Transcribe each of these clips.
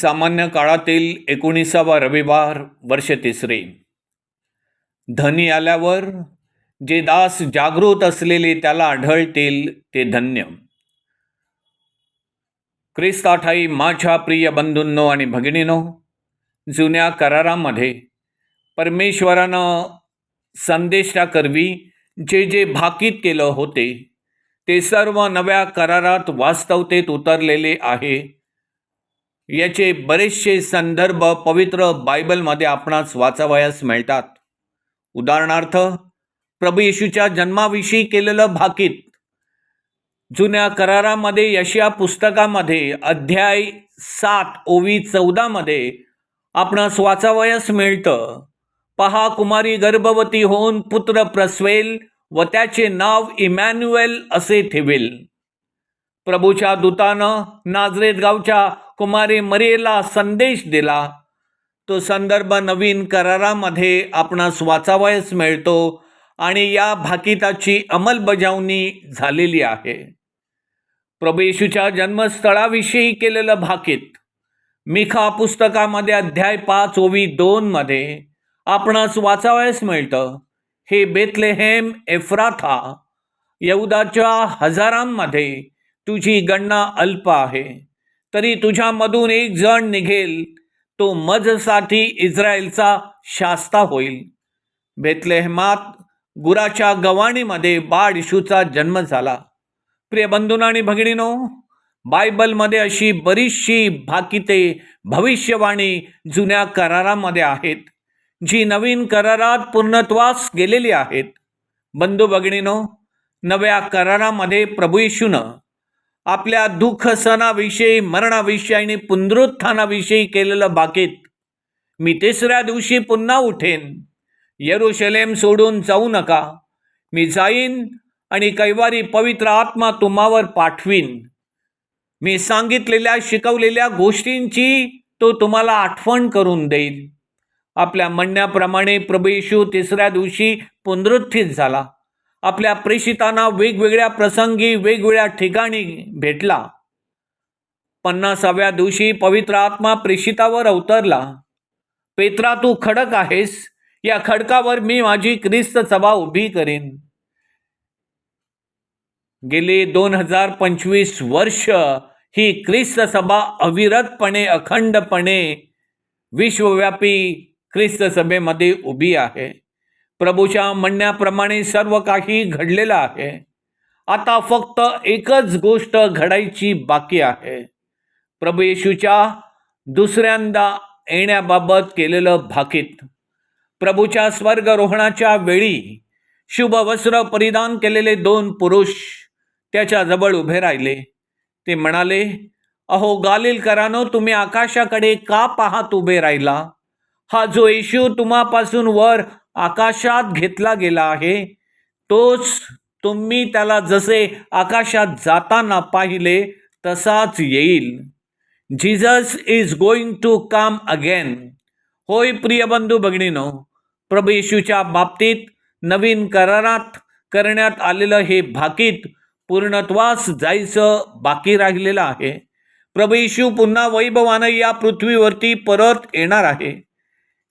सामान्य काळातील एकोणीसावा रविवार वर्ष तिसरे. धनी आल्यावर जे दास जागृत असलेले त्याला आढळतील ते धन्य. ख्रिस्ताठाई माझ्या प्रिय बंधूंनो आणि भगिनीनो जुन्या करारामध्ये परमेश्वरानं संदेशाकरवी जे जे भाकीत केलं होते ते सर्व नव्या करारात वास्तवतेत उतरलेले आहे. याचे बरेचसे संदर्भ पवित्र बायबलमध्ये आपणास वाचावयास मिळतात. उदाहरणार्थ प्रभू येशूच्या जन्माविषयी केलेलं भाकीत जुन्या करारामध्ये यशिया पुस्तकामध्ये अध्याय सात ओवी चौदामध्ये आपणास वाचावयास मिळतं. पहा कुमारी गर्भवती होऊन पुत्र प्रसवेल व त्याचे नाव इमॅन्युएल असे ठेवेल. प्रभूच्या दूतानं नाजरेत गावच्या कुमारी मरियेला संदेश दिला तो संदर्भ नवीन करारामध्ये आपणास वाचावयास मिळतो आणि या भाकिताची अंमलबजावणी झालेली आहे. प्रभेशूच्या जन्मस्थळाविषयी केलेलं भाकीत मिखा पुस्तकामध्ये अध्याय पाच ओवी दोनमध्ये आपणास वाचावयास मिळतं. हे बेतलेहेम एफ्राथा यहुदाच्या हजारांमध्ये तुझी गणना अल्प आहे. तरी तुझ्यामधून एक जण निघेल. तो मजसाठी इस्रायलचा शास्ता होईल. बेतलेहमात गुराच्या गवाणीमध्ये बाळ इशूचा जन्म झाला. प्रिय बंधून आणि भगिनीनो बायबलमध्ये अशी बरीचशी भाकिते भविष्यवाणी जुन्या करारामध्ये आहेत. जी नवीन करारात पूर्णत्वास गेलेली आहेत. बंधू भगिनीनो नव्या करारामध्ये प्रभू येशून आपल्या दुःख सणाविषयी मरणाविषयी आणि पुनरुत्थानाविषयी केलेलं बाकीत मी तिसऱ्या दिवशी पुन्हा उठेन. यरुशलेम सोडून जाऊ नका. मी जाईन आणि कैवारी पवित्र आत्मा तुम्हावर पाठवीन. मी सांगितलेल्या शिकवलेल्या गोष्टींची तो तुम्हाला आठवण करून देईल. आपल्या म्हणण्याप्रमाणे प्रभू येशू तिसऱ्या दिवशी पुनरुत्थित झाला. आपल्या प्रेषितांना वेगवेगळ्या प्रसंगी वेगवेगळ्या ठिकाणी भेटला. पन्नासाव्या दिवशी पवित्र आत्मा प्रेषितावर अवतरला. पेत्रा तू खडक आहेस. या खडकावर मी माझी ख्रिस्त सभा उभी करेन. गेले दोन हजार पंचवीस वर्ष ही ख्रिस्त सभा अविरतपणे अखंडपणे विश्वव्यापी ख्रिस्त सभेमध्ये उभी आहे. प्रभूच्या म्हणण्याप्रमाणे सर्व काही घडलेलं आहे. आता फक्त एकच गोष्ट घडायची बाकी आहे. प्रभू येशूच्या दुसऱ्यांदा येण्याबाबत केलेलं भाकीत. प्रभूच्या स्वर्गरोहणाच्या वेळी शुभ वस्त्र परिधान केलेले दोन पुरुष त्याच्याजवळ उभे राहिले. ते म्हणाले अहो गालिलकरानो तुम्ही आकाशाकडे का पाहत उभे राहिला? हा जो येशू तुम्हापासून वर आकाशात घेतला गेला आहे. तोच तुम्ही त्याला जसे आकाशात जाताना पाहिले तसाच येईल. Jesus is going to come again होय प्रिय बंधू भगिनीनो प्रभू येशूच्या बाबतीत नवीन करारात करण्यात आलेलं हे भाकीत पूर्णत्वास जायचं बाकी राहिलेलं आहे. प्रभू येशू पुन्हा वैभवानं या पृथ्वीवरती परत येणार आहे.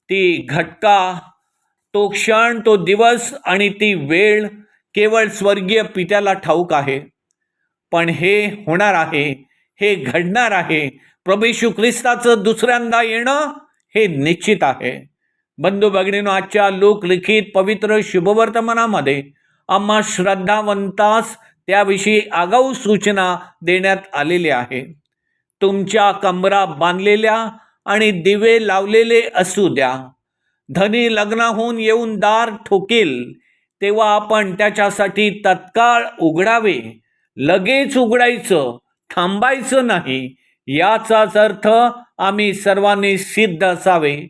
ती घटका तो क्षण तो दिवस आणि ती वेळ केवळ स्वर्गीय पित्याला ठाऊक आहे. पण हे होणार आहे हे घडणार आहे. प्रभेशू ख्रिस्ताचं दुसऱ्यांदा येणं हे निश्चित आहे. बंधू भगिनीनो आजच्या लोकलिखित पवित्र शुभवर्तमानामध्ये आम्हा श्रद्धावंतास त्याविषयी आगाऊ सूचना देण्यात आलेली आहे. तुमच्या कमरा बांधलेल्या आणि दिवे लावलेले असू द्या. धनी लग्नाहून येऊन दार ठोकेल तेव्हा आपण त्याच्यासाठी तत्काळ उघडावे. लगेच उघडायचं थांबायचं नाही. याचाच अर्थ आम्ही सर्वांनी सिद्ध असावे.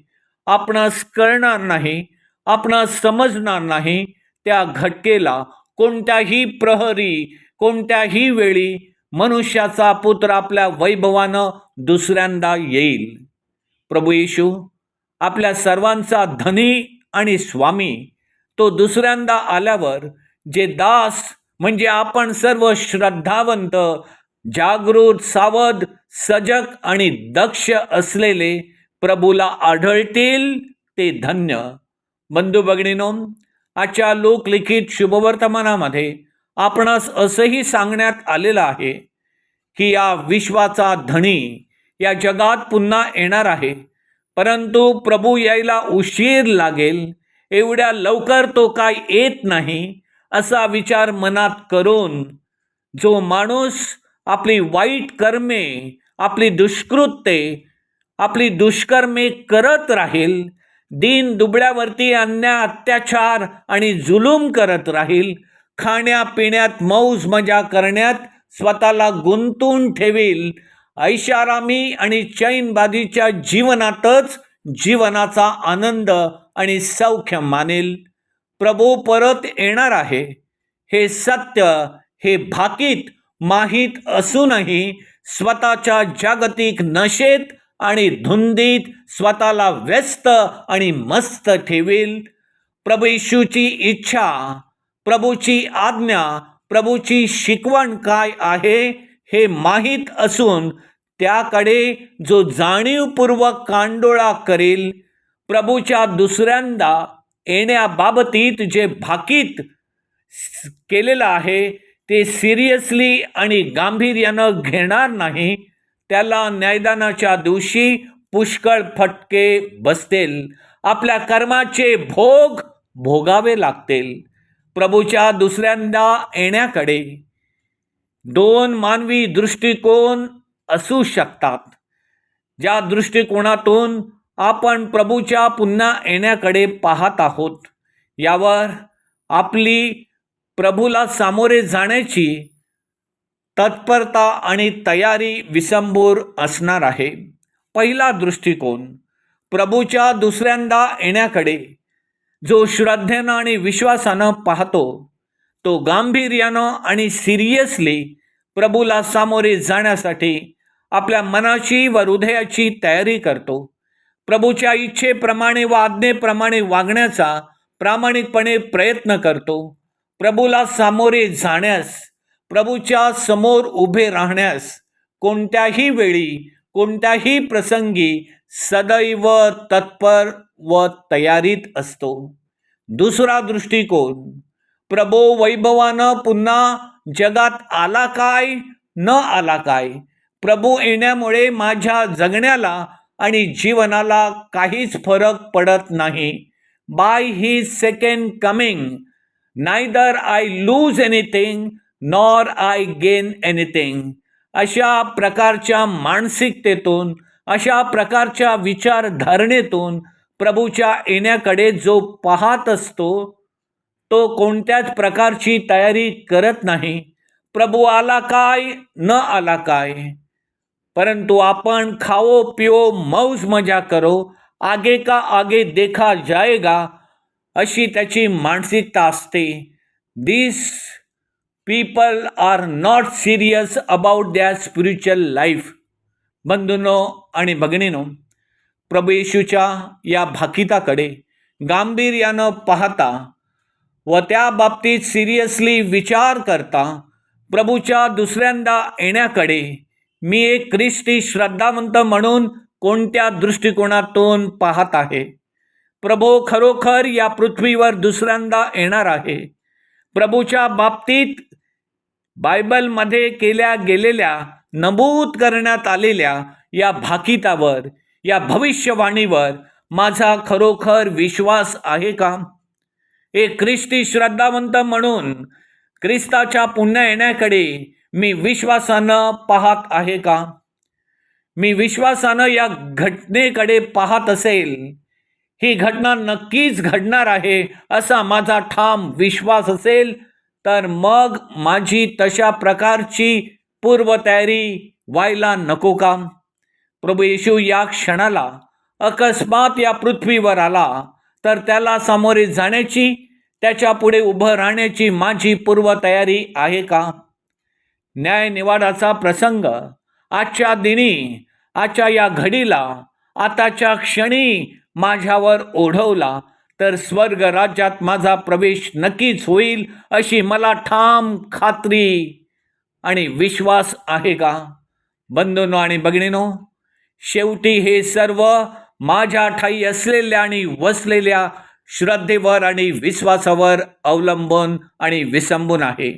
आपणास कळणार नाही आपणास समजणार नाही त्या घटकेला. कोणत्याही प्रहरी कोणत्याही वेळी मनुष्याचा पुत्र आपल्या वैभवानं दुसऱ्यांदा येईल. प्रभू येशू आपल्या सर्वांचा धनी आणि स्वामी. तो दुसऱ्यांदा आल्यावर जे दास म्हणजे आपण सर्व श्रद्धावंत जागृत सावध सजग आणि दक्ष असलेले प्रभूला आढळतील ते धन्य. बंधू भगिनीनो आजच्या लोकलिखित शुभवर्तमानामध्ये आपणास असंही सांगण्यात आलेलं आहे की या विश्वाचा धणी या जगात पुन्हा येणार आहे. परंतु प्रभू यायला उशीर लागेल. एवढ्या लवकर तो काय येत नाही असा विचार मनात करून जो माणूस आपली वाईट कर्मे आपली दुष्कृत्ये आपली दुष्कर्मे करत राहील दिन दुबळ्यावरती अन्याय अत्याचार आणि जुलूम करत राहील खाण्यापिण्यात मौज मजा करण्यात स्वतःला गुंतून ठेवील ऐशारामी आणि चैनबादीच्या जीवनातच जीवनाचा आनंद आणि सौख्य मानेल. प्रभू परत येणार आहे. हे सत्य हे भाकीत माहीत असूनही स्वतःच्या जागतिक नशेत आणि धुंदीत स्वतःला व्यस्त आणि मस्त ठेवेल. प्रभूशूची इच्छा प्रभूची आज्ञा प्रभूची शिकवण काय आहे? हे माहीत असून त्याकडे जो जाणीवपूर्वक कांडोळा करेल प्रभूच्या दुसऱ्यांदा येण्याबाबतीत जे भाकीत केलेलं आहे ते सिरियसली आणि गांभीर्यानं घेणार नाही त्याला न्यायदानाच्या दिवशी पुष्कळ फटके बसतील. आपल्या कर्माचे भोग भोगावे लागतील. प्रभूच्या दुसऱ्यांदा येण्याकडे दोन मानवी दृष्टिकोन असू शकतात. ज्या दृष्टिकोनातून आपण प्रभूच्या पुन्हा येण्याकडे पाहत आहोत यावर आपली प्रभूला सामोरे जाण्याची तत्परता आणि तयारी विसंबूर असणार आहे. पहिला दृष्टिकोन प्रभूच्या दुसऱ्यांदा येण्याकडे जो श्रद्धेनं आणि विश्वासानं पाहतो तो गांभीर्यानं आणि सिरियसली प्रभूला सामोरे जाण्यासाठी आपल्या मनाची व हृदयाची तयारी करतो. प्रभूच्या इच्छेप्रमाणे व आज्ञेप्रमाणे वागण्याचा प्रामाणिकपणे प्रयत्न करतो. प्रभूला सामोरे जाण्यास प्रभूच्या समोर उभे राहण्यास कोणत्याही वेळी कोणत्याही प्रसंगी सदैव तत्पर व तयारीत असतो. दुसरा दृष्टिकोन प्रभो वैभवानं पुन्हा जगात आला काय न आला काय? प्रभू येण्यामुळे माझ्या जगण्याला आणि जीवनाला काहीच फरक पडत नाही. By he second coming neither I lose anything nor I gain anything. अशा प्रकारच्या मानसिकतेतून अशा प्रकारच्या विचारधारणेतून प्रभूच्या येण्याकडे जो पाहत असतो तो कोणत्याच प्रकारची तयारी करत नाही. प्रभू आला काय न आला काय? परंतु आपण खाओ पिओ मौज मजा करो. आगे का आगे देखा जाएगा अशी त्याची मानसिकता असते. This people are not serious about their spiritual life बंधूंनो आणि भगिनीनो प्रभू येशूच्या या भाकिताकडे गांभीर्यानं पाहता व त्या बाबतीत सिरियसली विचार करता प्रभूच्या दुसऱ्यांदा येण्याकडे मी एक ख्रिस्ती श्रद्धावंत म्हणून कोणत्या दृष्टिकोनातून पाहत आहे? प्रभू खरोखर या पृथ्वीवर दुसऱ्यांदा येणार आहे? प्रभूच्या बाबतीत बायबलमध्ये केल्या गेलेल्या नमूद करण्यात आलेल्या या भाकितावर या भविष्यवाणीवर माझा खरोखर विश्वास आहे का? एक ख्रिस्ती श्रद्धावंत म्हणून ख्रिस्ताच्या पुन्हा येण्याकडे मी विश्वासानं पाहत आहे का? मी विश्वासानं या घटनेकडे पाहत असेल. ही घटना नक्कीच घडणार आहे असा माझा ठाम विश्वास असेल तर मग माझी तशा प्रकारची पूर्वतयारी व्हायला नको का? प्रभू येशू या क्षणाला अकस्मात या पृथ्वीवर आला. तर त्याला सामोरे जाण्याची त्याच्या पुढे उभं राहण्याची माझी पूर्वतयारी आहे का? न्यायनिवाडाचा प्रसंग. आजच्या दिनी आजच्या या घडीला आताच्या क्षणी माझ्यावर ओढवला तर स्वर्ग राज्यात माझा प्रवेश नक्कीच होईल अशी मला ठाम खात्री आणि विश्वास आहे का? बंधूनो आणि भगिनीनो शेवटी हे सर्व माझ्या ठाई असलेल्या आणि वसलेल्या श्रद्धेवर आणि विश्वासावर अवलंबून आणि विसंबून आहे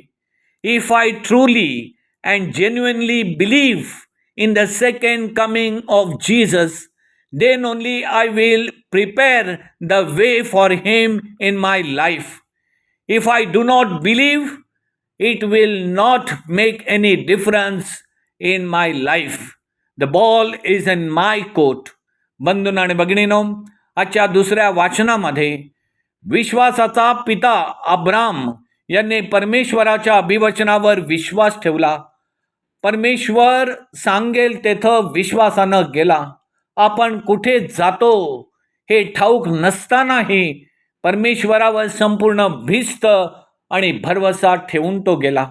if I truly and genuinely believe in the second coming of Jesus, then only I will prepare the way for him in my life. If I do not believe, it will not make any difference in my life. The ball is in my court. बंधून आणि भगिनीनो आजच्या दुसऱ्या वाचनामध्ये विश्वासाचा पिता Abram यांनी परमेश्वराच्या अभिवचनावर विश्वास ठेवला. परमेश्वर सांगेल तेथं विश्वासानं गेला. आपण कुठे जातो हे ठाऊक नसतानाही परमेश्वरावर संपूर्ण भिस्त आणि भरवसा ठेवून तो गेला.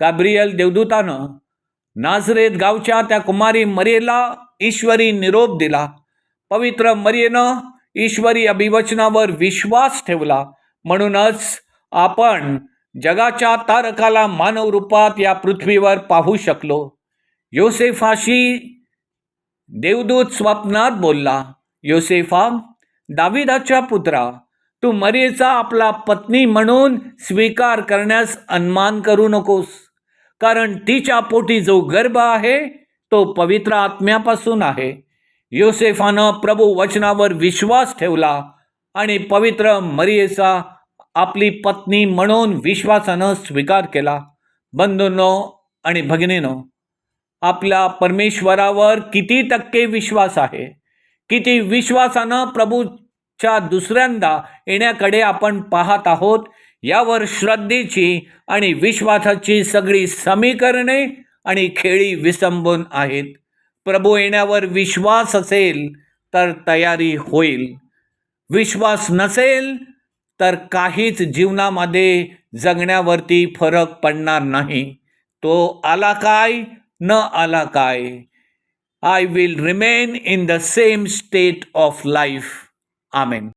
गाब्रियल देवदूतानं नाझरेत गावच्या त्या कुमारी मरेला ईश्वरी निरोप दिला. पवित्र मरियेनं ईश्वरी अभिवचनावर विश्वास ठेवला. म्हणूनच आपण जगाच्या तारकाला मानव रूपात या पृथ्वीवर पाहू शकलो. योसेफाशी देवदूत स्वप्नात बोलला योसेफा दाविदाच्या पुत्रा तू मरियेचा आपला पत्नी म्हणून स्वीकार करण्यास अन्मान करू नकोस. कारण तिच्या पोटी जो गर्भ आहे तो पवित्र आत्म्यापासून आहे. योसेफानं प्रभू वचनावर विश्वास ठेवला आणि पवित्र मरियेचा आपली पत्नी म्हणून विश्वासानं स्वीकार केला. बंधूंनो आणि भगिनीनो आपल्या परमेश्वरावर किती टक्के विश्वास आहे? किती विश्वासानं प्रभूच्या दुसऱ्यांदा येण्याकडे आपण पाहत आहोत? यावर श्रद्धेची आणि विश्वासाची सगळी समीकरणे आणि खेळी विसंबून आहेत. प्रभू येण्यावर विश्वास असेल तर तयारी होईल. विश्वास नसेल तर काहीच जीवनामध्ये जगण्यावरती फरक पडणार नाही. तो आला काय न आला काय? I will remain in the same state of life amen